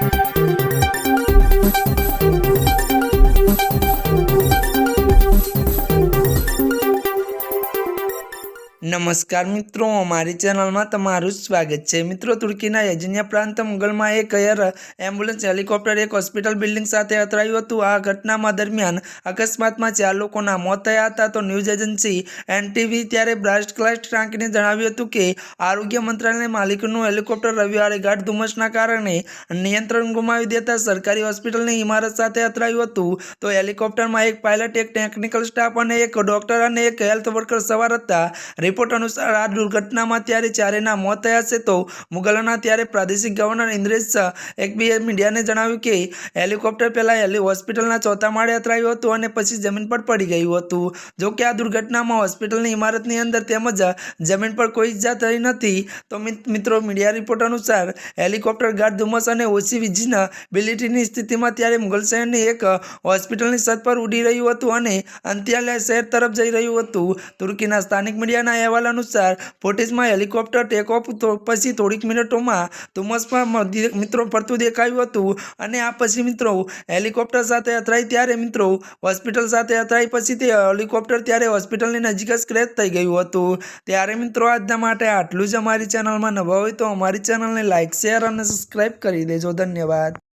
Thank you. નમસ્કાર મિત્રો, અમારી ચેનલમાં તમારું સ્વાગત છે. મિત્રો, તુર્કીના યજનિયા પ્રાંત મુગલમાં એક એર એમ્બ્યુલન્સ હેલિકોપ્ટર એક હોસ્પિટલ બિલ્ડિંગ સાથે અથડાયું હતું. આ ઘટનામાં દરમિયાન અકસ્માતમાં ચાર લોકોના મોત થયા હતા. તો ન્યૂઝ એજન્સી એનટીવી ત્યારે બ્રાસ્ટ ક્લાસ્ટ ટાંકીને જણાવ્યું હતું કે, આરોગ્ય મંત્રાલય માલિકનું હેલિકોપ્ટર રવિવારે ગાઢ ધુમ્મસના કારણે નિયંત્રણ ગુમાવી દેતા સરકારી હોસ્પિટલની ઇમારત સાથે અથડાયું હતું. તો હેલિકોપ્ટરમાં એક પાયલટ એક ટેકનિકલ સ્ટાફ અને એક ડોક્ટર અને એક હેલ્થ વર્કર સવાર હતા. રિપોર્ટ અનુસાર આ દુર્ઘટનામાં ત્યારે ચારેના મોત થયા છે તો મુગલના ત્યારે પ્રાદેશિક ગવર્નર ઇન્દ્રેશ એકબીએ મીડિયાને જણાવ્યું કે હેલિકોપ્ટર પહેલાં હેલી હોસ્પિટલના ચોથા માળે અથડાયું હતું અને પછી જમીન પર પડી ગયું હતું. જોકે આ દુર્ઘટનામાં હોસ્પિટલની ઇમારતની અંદર તેમજ જમીન પર કોઈ ઈજા થઈ નથી. તો મિત- મિત્રો, મીડિયા રિપોર્ટ અનુસાર હેલિકોપ્ટર ગાઢ ધુમ્મસ અને ઓછી વીજના બિલિટીની સ્થિતિમાં ત્યારે મુગલ શહેરની એક હોસ્પિટલની છત પર ઉડી રહ્યું હતું અને અંત્યાલય શહેર તરફ જઈ રહ્યું હતું. તુર્કીના સ્થાનિક મીડિયાના અહેવાલ અનુસાર ફોટેજમાં હેલિકોપ્ટર ટેક ઓફ પછી થોડીક મિનિટોમાં ધુમ્મસમાં મિત્રો ફરતું દેખાયું હતું અને આ પછી મિત્રો હેલિકોપ્ટર સાથે અથડાઈ ત્યારે મિત્રો હોસ્પિટલ સાથે અથડાઈ પછી તે હેલિકોપ્ટર ત્યારે હોસ્પિટલની નજીક જ ક્રેશ થઈ ગયું હતું. ત્યારે મિત્રો આજના માટે આટલું જ અમારી ચેનલમાં નવા હોય તો અમારી ચેનલને લાઇક શેર અને સબસ્ક્રાઈબ કરી દેજો. ધન્યવાદ.